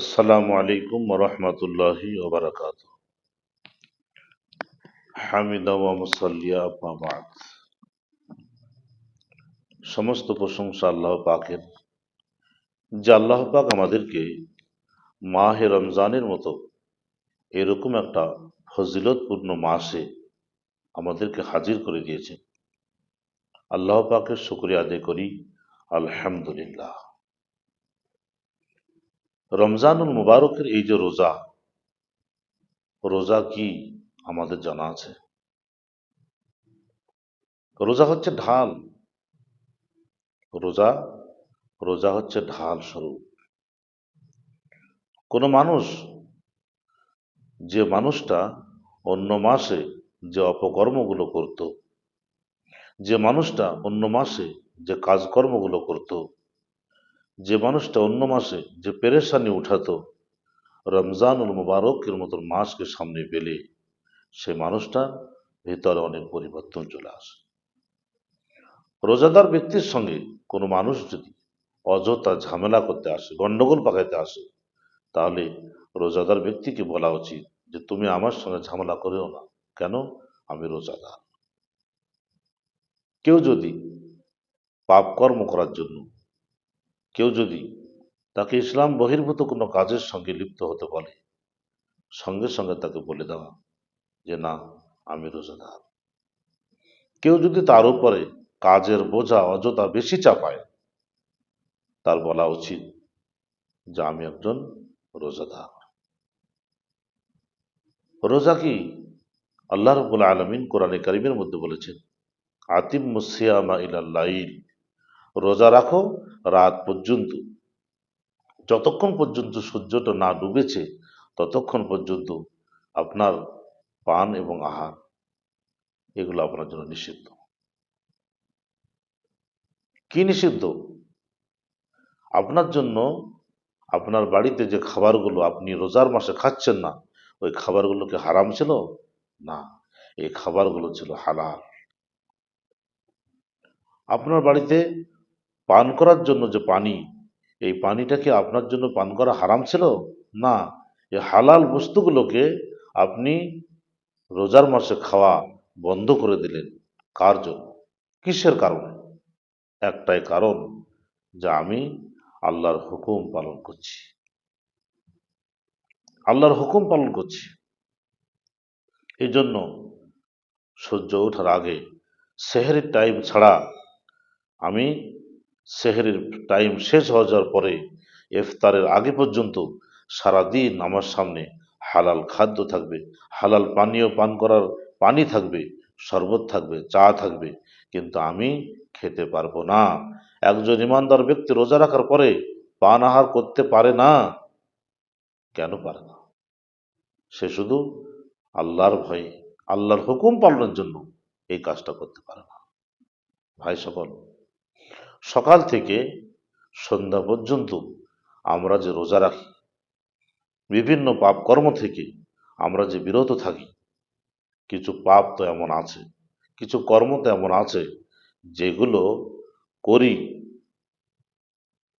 আসসালামু আলাইকুম রহমতুল্লাহি ওবরাকাত হামিদা ওয়া মুসাল্লিয়া আম্মা বাদ। সমস্ত প্রশংসা আল্লাহ পাকের, যে আল্লাহ পাক আমাদেরকে মাহে রমজানের মতো এরকম একটা ফজিলতপূর্ণ মাসে আমাদেরকে হাজির করে দিয়েছেন। আল্লাহ পাকের শুক্রিয়া আদায় করি। আলহামদুলিল্লাহ। রমজানুল মুবারকের এই যে রোজা রোজা কি আমাদের জানা আছে? রোজা হচ্ছে ঢাল। রোজা রোজা হচ্ছে ঢাল স্বরূপ। কোনো মানুষ, যে মানুষটা অন্য মাসে যে অপকর্মগুলো করত, যে মানুষটা অন্য মাসে যে কাজকর্মগুলো করত যে মানুষটা অন্য মাসে যে পেরেশানি উঠাতো, রমজানুল মুবারকের মতন মাসকে সামনে পেলে সে মানুষটার ভেতরে অনেক পরিবর্তন চলে আসে। রোজাদার ব্যক্তির সঙ্গে কোনো মানুষ যদি অযথা ঝামেলা করতে আসে, গন্ডগোল পাকাইতে আসে, তাহলে রোজাদার ব্যক্তিকে বলা উচিত যে, তুমি আমার সঙ্গে ঝামেলা করেও না। কেন? আমি রোজাদার। কেউ যদি পাপ কর্ম করার জন্য কেউ যদি তাকে ইসলাম বহির্ভূত কোনো কাজের সঙ্গে লিপ্ত হতে বলে, সঙ্গে সঙ্গে তাকে বলে দেওয়া যে, না, আমি রোজাদার। কেউ যদি তার উপরে কাজের বোঝা অযথা বেশি চাপায়, তার বলা উচিত যে, আমি একজন রোজাদার। রোজা কি আল্লাহ রবুল আলমিন কোরআনে করিমের মধ্যে বলেছেন আতিম মুসিয়ামা ইলাল্লাইল রোজা রাখো, রাত পর্যন্ত। যতক্ষণ পর্যন্ত সূর্যটা না ডুবেছে, ততক্ষণ পর্যন্ত আপনার পান এবং আহার, এগুলো আপনার জন্য নিষিদ্ধ। কি নিষিদ্ধ? আপনার জন্য আপনার বাড়িতে যে খাবারগুলো আপনি রোজার মাসে খাচ্ছেন না, ওই খাবারগুলো কি হারাম ছিল? না, এই খাবারগুলো ছিল হালাল। আপনার বাড়িতে পান করার জন্য যে পানি, এই পানিটা কি আপনার জন্য পান করা হারাম ছিল? না, এই হালাল বস্তুগুলোকে আপনি রোজার মাসে খাওয়া বন্ধ করে দিলেন। কার জন্য? কিসের কারণে? একটাই কারণ যে আমি আল্লাহর হুকুম পালন করছি। আল্লাহর হুকুম পালন করছি। এই জন্য সূর্য ওঠার আগে সেহেরির টাইম ছাড়া আমি সেহেরির টাইম শেষ হয়ে যাওয়ার পরে ইফতারের আগে পর্যন্ত সারাদিন আমার সামনে হালাল খাদ্য থাকবে, হালাল পানীয় পান করার পানি থাকবে, শরবত থাকবে, চা থাকবে, কিন্তু আমি খেতে পারব না। একজন ইমানদার ব্যক্তি রোজা রাখার পরে পান আহার করতে পারে না। কেন পারে না? সে শুধু আল্লাহর ভয়ে, আল্লাহর হুকুম পালনের জন্য এই কাজটা করতে পারে না। ভাই সকল সকাল থেকে সন্ধ্যা পর্যন্ত আমরা যে রোজা রাখি, বিভিন্ন পাপ কর্ম থেকে আমরা যে বিরত থাকি, কিছু পাপ তো এমন আছে, কিছু কর্ম তো এমন আছে যেগুলো করি,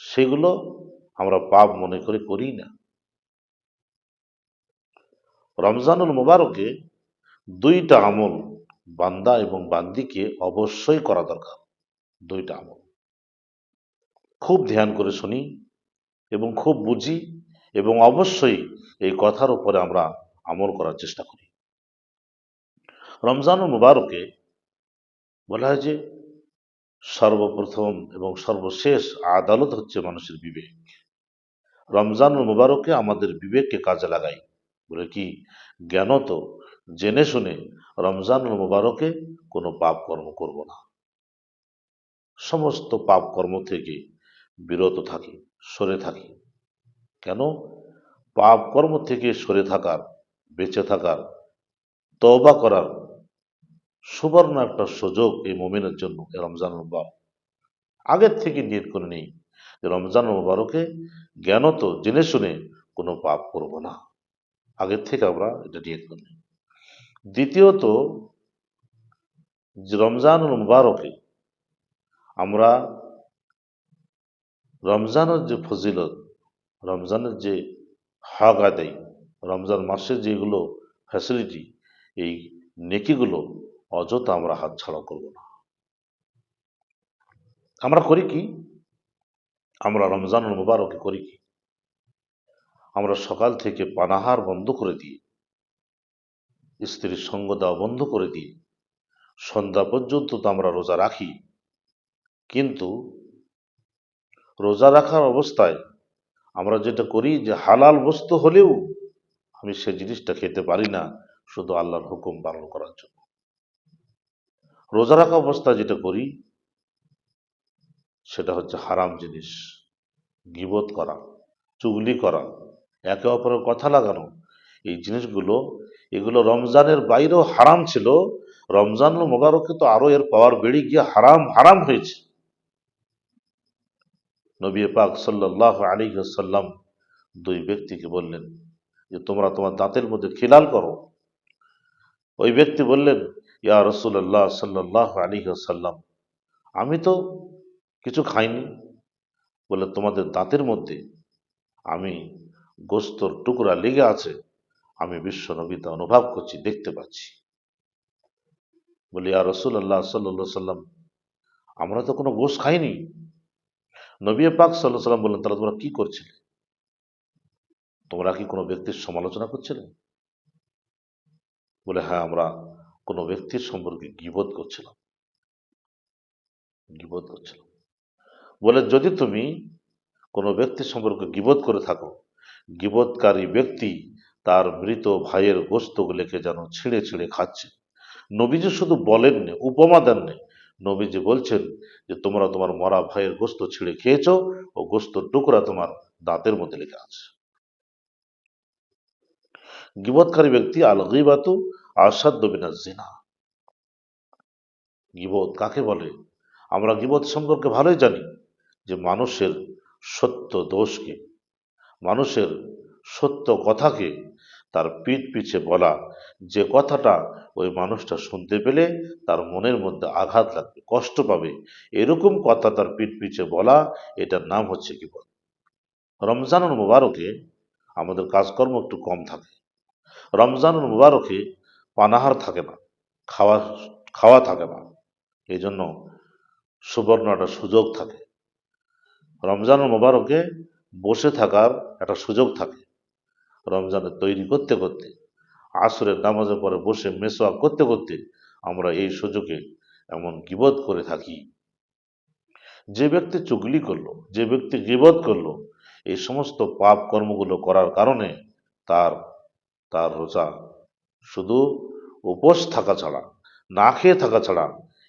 সেগুলো আমরা পাপ মনে করে করি না। রমজানুল মুবারকে দুইটা আমল বান্দা এবং বান্দিকে অবশ্যই করা দরকার, দুইটা আমল। খুব ধ্যান করে শুনি এবং খুব বুঝি এবং অবশ্যই এই কথার উপরে আমরা আমল করার চেষ্টা করি। রমজানুল মুবারকে বলা হয় যে সর্বপ্রথম এবং সর্বশেষ আদালত হচ্ছে মানুষের বিবেক। রমজানুল মুবারকে আমাদের বিবেককে কাজে লাগাই বলে কি জ্ঞানত জেনে শুনে রমজানুল মুবারকে কোনো পাপ কর্ম করব না। সমস্ত পাপ কর্ম থেকে বিরত থাকি, সরে থাকি। কেন? পাপ কর্ম থেকে সরে থাকার, বেঁচে থাকার, তওবা করার সুবর্ণ একটা সুযোগ এই মোমেনের জন্য রমজান মুবারক। আগের থেকে নিয়ত করে নেই রমজান মুবারকে জ্ঞানত জেনে শুনে কোনো পাপ করব না। আগের থেকে আমরা এটা নিয়ত করে নিই। দ্বিতীয়ত, যে রমজানুল মুবারকে আমরা রমজানের যে ফজিলত, রমজানের যে হক আদায়, রমজান মাসে যেগুলো ফ্যাসিলিটি এই নেকিগুলো অযথা আমরা হাতছাড়া করব না। আমরা করি কি? আমরা রমজানুল মুবারকে করি কি? আমরা সকাল থেকে পানাহার বন্ধ করে দিই স্ত্রীর সঙ্গ দেওয়া বন্ধ করে দিই সন্ধ্যা পর্যন্ত তো আমরা রোজা রাখি, কিন্তু রোজা রাখার অবস্থায় আমরা যেটা করি যে হালাল বস্তু হলেও আমি সে জিনিসটা খেতে পারি না, শুধু আল্লাহর হুকুম পালন করার জন্য। রোজা রাখা অবস্থায় যেটা করি, সেটা হচ্ছে হারাম জিনিস, গিবত করা, চুগলি করা, একে অপরের কথা লাগানো। এই জিনিসগুলো, এগুলো রমজানের বাইরেও হারাম ছিল রমজান মোবারকে তো আরও এর পাওয়ার বেড়ে গিয়ে হারাম হারাম হয়েছে। নবী পাক সাল্লাহ আলী সাল্লাম দুই ব্যক্তিকে বললেন যে, তোমরা তোমার দাঁতের মধ্যে খিলাল করো। ওই ব্যক্তি বললেন, ইয়া রসুল্লাহ সাল্লাহ আলী সাল্লাম আমি তো কিছু খাইনি। বলে, তোমাদের দাঁতের মধ্যে আমি গোস্তর টুকরা লেগে আছে, আমি বিশ্ব নবীতা অনুভব করছি, দেখতে পাচ্ছি। বলি আর রসুল আল্লাহ সাল্লা সাল্লাম আমরা তো কোনো গোস খাইনি। নবী পাক সাল্লাহ সাল্লাম বললেন, তাহলে তোমরা কি করছিলে? তোমরা কি কোনো ব্যক্তির সমালোচনা করছিলে? বলে হ্যাঁ আমরা কোনো ব্যক্তির সম্পর্কে গিবোধ করছিলাম। গিবোধ করছিলাম। বলে, যদি তুমি কোনো ব্যক্তির সম্পর্কে গিবোধ করে থাকো গিবোধকারী ব্যক্তি তার মৃত ভাইয়ের গোস্তগুলিকে যেন ছিঁড়ে ছিঁড়ে খাচ্ছে। নবীজি শুধু বলেননি, উপমা দেননি নবীজি বলছেন যে, তোমরা তোমার মরা ভাইয়ের গোস্ত ছিঁড়ে খেয়েছো ও গোস্তর টুকরা তোমার দাঁতের মধ্যে লেগে আছে। গিবৎকারী ব্যক্তি আল গিবাতু আসাদ্য বিনা জিনা। গিবত কাকে বলে? আমরা গিবত সম্পর্কে ভালোই জানি যে, মানুষের সত্য দোষকে, মানুষের সত্য কথাকে তার পিঠ পিছে বলা যে কথাটা ওই মানুষটা শুনতে পেলে তার মনের মধ্যে আঘাত লাগবে, কষ্ট পাবে। এরকম কথা তার পিঠ পিছে বলা, এটার নাম হচ্ছে গিবত রমজানুল মুবারকে আমাদের কাজকর্ম একটু কম থাকে। রমজানুল মুবারকে পানাহার থাকে না, খাওয়া খাওয়া থাকে না। এই জন্য সুবর্ণ একটা সুযোগ থাকে। রমজানুল মুবারকে বসে থাকার একটা সুযোগ থাকে। রমজানের তৈরি করতে করতে, আসরের নামাজের পরে বসে মেসোয়া করতে করতে আমরা এই সুযোগে এমন গিবত করে থাকি। যে ব্যক্তি চুগলি করল, যে ব্যক্তি গিবত করল, এই সমস্ত পাপ কর্মগুলো করার কারণে তার তার রোজা শুধু উপোস থাকা ছাড়া, না খেয়ে থাকা ছাড়া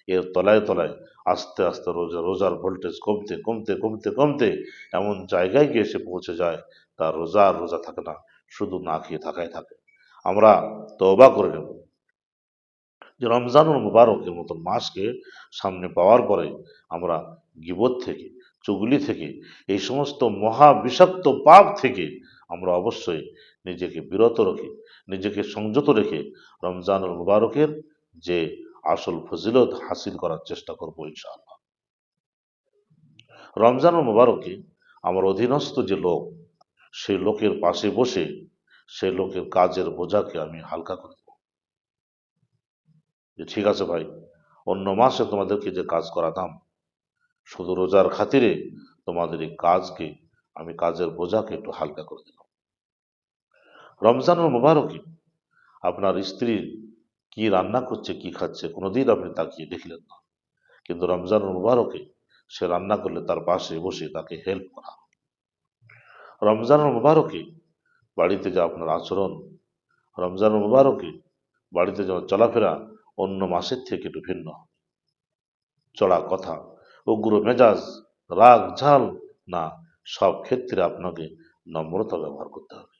এর তলায় তলায় আস্তে আস্তে রোজা, রোজার ভোল্টেজ কমতে কমতে কমতে কমতে এমন জায়গায় গিয়ে এসে পৌঁছে যায়, তার রোজা আর রোজা থাকে না। শুধু না খেয়ে থাকাই থাকে। আমরা তওবা করে নেব। যে রমজানুল মুবারকের মতন মাসকে সামনে পাওয়ার পরে আমরা গিবত থেকে, চুগলি থেকে, এই সমস্ত মহা বিষাক্ত পাপ থেকে আমরা অবশ্যই নিজেকে বিরত রেখে, নিজেকে সংযত রেখে রমজানুল মুবারকের যে আসল ফজিলত হাসিল করার চেষ্টা করব ইনশাআল্লাহ। রমজানুল মুবারকে আমার অধীনস্থ যে লোক সেই লোকের পাশে বসে সেই লোকের কাজের বোঝাকে আমি হালকা করে দেব। যে ঠিক আছে ভাই, অন্য মাসে তোমাদেরকে যে কাজ করাতাম, শুধু রোজার খাতিরে তোমাদের এই কাজকে, আমি কাজের বোঝাকে একটু হালকা করে দিলাম। রমজানুল মুবারকে আপনার স্ত্রী কি রান্না করছে, কি খাচ্ছে, কোনোদিন আপনি তাকিয়ে দেখলেন না। কিন্তু রমজানুল মুবারকে সে রান্না করলে তার পাশে বসে তাকে হেল্প করা। রমজানুল মুবারকে বাড়িতে যা আপনার আচরণ, রমজানুল মুবারকে বাড়িতে যেমন চলাফেরা অন্য মাসের থেকে একটু ভিন্ন। চড়া কথা, উগ্র মেজাজ, রাগ, ঝাল, না, সব ক্ষেত্রে আপনাকে নম্রতা ব্যবহার করতে হবে।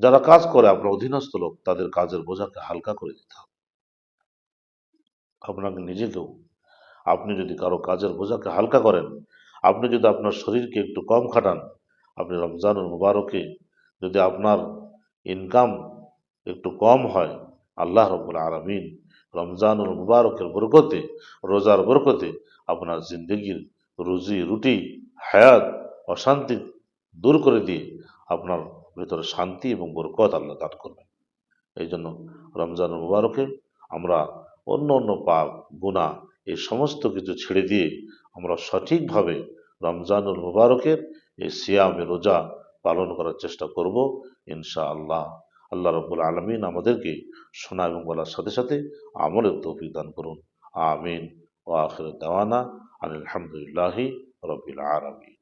যারা কাজ করে আপনার অধীনস্থ লোক, তাদের কাজের বোঝাকে হালকা করে দিতে হবে। আপনাকে নিজেকেও, আপনি যদি কারও কাজের বোঝাকে হালকা করেন আপনি যদি আপনার শরীরকে একটু কম খাটান, আপনি রমজানুল মুবারকে যদি আপনার ইনকাম একটু কম হয়, আল্লাহ রবুল আলমিন রমজানুল মুবারকের বরকতে, রোজার বরকতে আপনার জিন্দগির রুজি, রুটি, হায়াত, অশান্তি দূর করে দিয়ে আপনার ভেতরে শান্তি এবং বরকত আল্লাহ দান করবেন। এই জন্য রমজান মুবারকে আমরা অন্য অন্য পাপ গুণা এই সমস্ত কিছু ছেড়ে দিয়ে আমরা সঠিকভাবে রমজানুল মুবারকের এই সিয়ামে রোজা পালন করার চেষ্টা করব ইনশা আল্লাহ আল্লাহ রব্বুল আলমিন আমাদেরকে সোনা এবং বলার সাথে সাথে আমলের তৌফিক দান করুন। আমিন। ও আখির দেওয়ানা আলহামদুলিল্লাহি রবিল আলমী